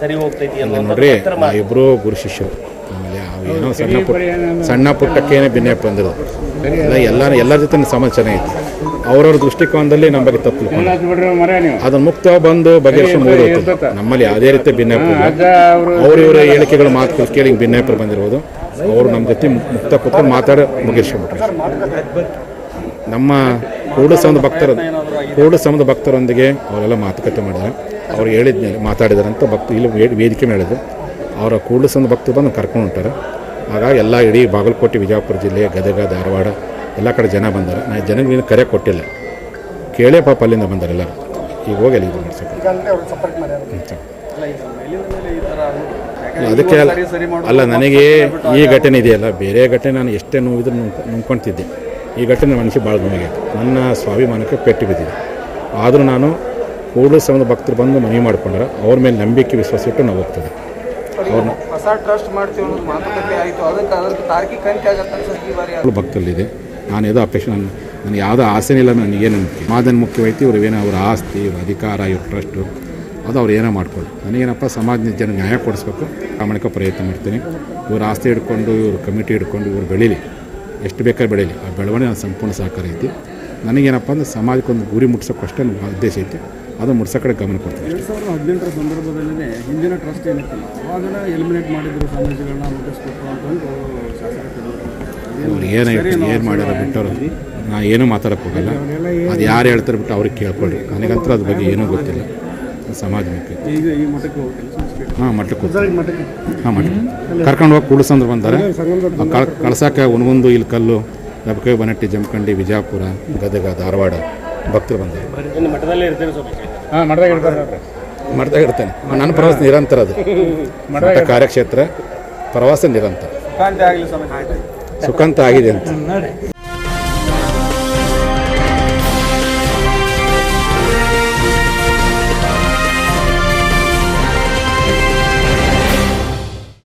ಸರಿ ಹೋಗ್ತೈತಿ ನೋಡ್ರಿ ಇಬ್ಬರು ಗುರು ಶಿಷ್ಯರು. ಆಮೇಲೆ ಅವು ಏನೋ ಸಣ್ಣ ಪುಟ್ಟ ಸಣ್ಣ ಪುಟ್ಟಕ್ಕೇನೆ ಭಿನ್ನಪ್ಪ ಬಂದಿರೋದು. ಎಲ್ಲ ಎಲ್ಲ ಎಲ್ಲರ ಜೊತೆ ಸಮಾಜ ಚೆನ್ನಾಗಿತ್ತು ಅವ್ರವ್ರ ದೃಷ್ಟಿಕೋನದಲ್ಲಿ ನಮ್ಮ ಬಗ್ಗೆ ತಪ್ಪು ಅದನ್ನ ಮುಕ್ತ ಬಂದು ಬಗೆಹರಿಸಿ ಮುಗಿದೋಗ್ತದೆ ನಮ್ಮಲ್ಲಿ ಯಾವುದೇ ರೀತಿ ಭಿನ್ನ ಅವ್ರ ಇವರ ಹೇಳಿಕೆಗಳು ಮಾತು ಕೇಳಿ ಭಿನ್ನಾಪರು ಬಂದಿರ್ಬೋದು. ಅವರು ನಮ್ಮ ಜೊತೆ ಮುಕ್ತ ಕೂತ್ಕೊಂಡು ಮಾತಾಡಿ ಮುಗಿಸ್ಕೊಂಡ್ಬಿಟ್ರೆ. ನಮ್ಮ ಕೂಡ ಸಮದ ಭಕ್ತರ ಕೂಡ ಸಂಬಂಧ ಭಕ್ತರೊಂದಿಗೆ ಅವರೆಲ್ಲ ಮಾತುಕತೆ ಮಾಡಿದ್ರು. ಅವ್ರು ಹೇಳಿದ ಮೇಲೆ ಮಾತಾಡಿದಾರೆ ಅಂತ ಭಕ್ತ ಇಲ್ಲಿ ವೇ- ವೇದಿಕೆ ಮೇಲೆ ಹೇಳಿದ್ರು. ಅವರ ಕೂಡ ಸಮದ ಭಕ್ತರು ಬಂದು ಕರ್ಕೊಂಡು ಹೊಂಟಾರೆ. ಹಾಗಾಗಿ ಎಲ್ಲ ಇಡೀ ಬಾಗಲಕೋಟೆ ವಿಜಯಪುರ ಜಿಲ್ಲೆ ಗದಗ ಧಾರವಾಡ ಎಲ್ಲ ಕಡೆ ಜನ ಬಂದಾರೆ. ನಾ ಏನು ಕರೆ ಕೊಟ್ಟಿಲ್ಲ. ಕೇಳೇ ಪಾಪ ಅಲ್ಲಿಂದ ಬಂದಾರೆ ಎಲ್ಲರೂ. ಈಗ ಹೋಗಿ ಅಲ್ಲಿ ಇದು ಮಾಡ್ಸಕ್ಕೆ ಇಲ್ಲ, ಅದಕ್ಕೆ ಅಲ್ಲ ಅಲ್ಲ ನನಗೆ ಈ ಘಟನೆ ಇದೆಯಲ್ಲ ಬೇರೆ ಘಟನೆ ನಾನು ಎಷ್ಟೇ ನೋವಿದ್ರು ನುಂಗ್ ನುಂಗ್ಕೊಳ್ತಿದ್ದೆ ಈ ಘಟನೆ ಮನಸ್ಸಿಗೆ ಭಾಳ ನೋವಾಗೈತೆ ನನ್ನ ಸ್ವಾಭಿಮಾನಕ್ಕೆ ಪೆಟ್ಟು ಬಿದ್ದಿದೆ. ಆದರೂ ನಾನು ಕೂಡಲ ಸಂಬಂಧ ಭಕ್ತರು ಬಂದು ಮನವಿ ಮಾಡಿಕೊಂಡ್ರೆ ಅವ್ರ ಮೇಲೆ ನಂಬಿಕೆ ವಿಶ್ವಾಸ ಇಟ್ಟು ನಾವು ಹೋಗ್ತದೆ ಅವ್ರನ್ನ ಹೊಸ ಟ್ರಸ್ಟ್ ಮಾಡ್ತೀವಿ ಅನ್ನೋದು ಮಾತುಕತೆ ಆಯಿತು. ಅದಕ್ಕೆ ಅದಕ್ಕೆ ತಾರ್ಕಿಕ ಅಂತ್ಯ ಆಗತ್ತೆ ಅನ್ಸುತ್ತೆ ಈ ಬಾರಿ ಮಕ್ಕಳು ಭಕ್ತರಲ್ಲಿದೆ. ನಾನು ಯಾವುದೋ ಅಪೇಕ್ಷೆ ನಾನು ನನಗೆ ಯಾವುದೋ ಆಸೆನೇ ಇಲ್ಲ ನನಗೇನು ನಂಬಿಕೆ ಮಾದನ್ ಮುಖ್ಯವಾಯ್ತು ಇವ್ರು ಏನೋ ಅವ್ರ ಆಸ್ತಿ ಇವ್ರ ಅಧಿಕಾರ ಇವ್ರ ಟ್ರಸ್ಟು ಅದು ಅವ್ರು ಏನೋ ಮಾಡ್ಕೊಳ್ಳಿ ನನಗೇನಪ್ಪ ಸಮಾಜದ ಜನ ನ್ಯಾಯ ಕೊಡಿಸ್ಬೇಕು? ಪ್ರಾಮಾಣಿಕ ಪ್ರಯತ್ನ ಮಾಡ್ತೀನಿ. ಇವ್ರ ಆಸ್ತಿ ಹಿಡ್ಕೊಂಡು ಇವ್ರ ಕಮಿಟಿ ಹಿಡ್ಕೊಂಡು ಇವ್ರು ಬೆಳೀಲಿ. ಎಷ್ಟು ಬೇಕಾದ್ರೆ ಬೆಳೀಲಿ ಆ ಬೆಳವಣಿಗೆ ನನ್ನ ಸಂಪೂರ್ಣ ಸಹಕಾರ ಐತಿ. ನನಗೇನಪ್ಪ ಅಂದ್ರೆ ಸಮಾಜಕ್ಕೊಂದು ಗುರಿ ಮುಟ್ಸೋಕ್ಕಷ್ಟೇ ನನ್ನ ಉದ್ದೇಶ ಐತಿ. ಅದು ಮುಟ್ಸೋ ಕಡೆ ಗಮನ ಕೊಡ್ತೀನಿ ಎರಡು ಸಾವಿರದ ಹದಿನೆಂಟರ ಸಂದರ್ಭದಲ್ಲೇ ಹಿಂದಿನ ಟ್ರಸ್ಟ್ ಏನಿತ್ತಲ್ಲ ಅವಾಗ ಎಲಿಮಿನೇಟ್ ಮಾಡಿದ್ರು ಸಮಾಜಗಳನ್ನ ಅಂತಂದು ಏನು ಏನು ಮಾಡ್ಯಾರ ಬಿಟ್ಟವ್ರು. ನಾ ಏನೂ ಮಾತಾಡೋಕ್ಕೆ ಹೋಗಲ್ಲ. ಅದು ಯಾರು ಹೇಳ್ತಾರೆ ಬಿಟ್ಟು ಅವ್ರಿಗೆ ಕೇಳ್ಕೊಳ್ಳಿ ನನಗಂತೂ ಅದ್ರ ಬಗ್ಗೆ ಏನೂ ಗೊತ್ತಿಲ್ಲ. ಸಮಾಜ ಮುಖ್ಯ. ಈಗ ಈ ಮಠಕ್ಕೆ ಹಾಂ ಮಟ್ಟಕ್ಕೆ ಕೂತ್ಕೊಳ್ಳಿ. ಹಾಂ ಮಟ್ಟಕ್ಕೆ ಕರ್ಕೊಂಡು ಹೋಗಿ ಕೂಡಿಸಂದ್ರೆ ಬಂದಾರೆ. ಕಳ್ಸಾಕ ಕಳ್ ಕಳ್ಸಕ್ಕೆ ಉಣಗುಂದು ಇಲ್ಲಿ ಕಲ್ಲು ದಬಕೆ ಬನಟ್ಟಿ ಜಮಖಂಡಿ ವಿಜಯಪುರ ಗದಗ ಧಾರವಾಡ ಭಕ್ತರು ಬಂದರು. ಹಾಂ ಮಠದಾಗ ಇರ್ತಾರೆ ಇರ್ತೇನೆ. ನನ್ನ ಪ್ರವಾಸ ನಿರಂತರ ಅದು. ಮಠ ಕಾರ್ಯಕ್ಷೇತ್ರ ಪ್ರವಾಸ ನಿರಂತರ. ಸುಖಾಂತ ಆಗಿದೆ ಅಂತ.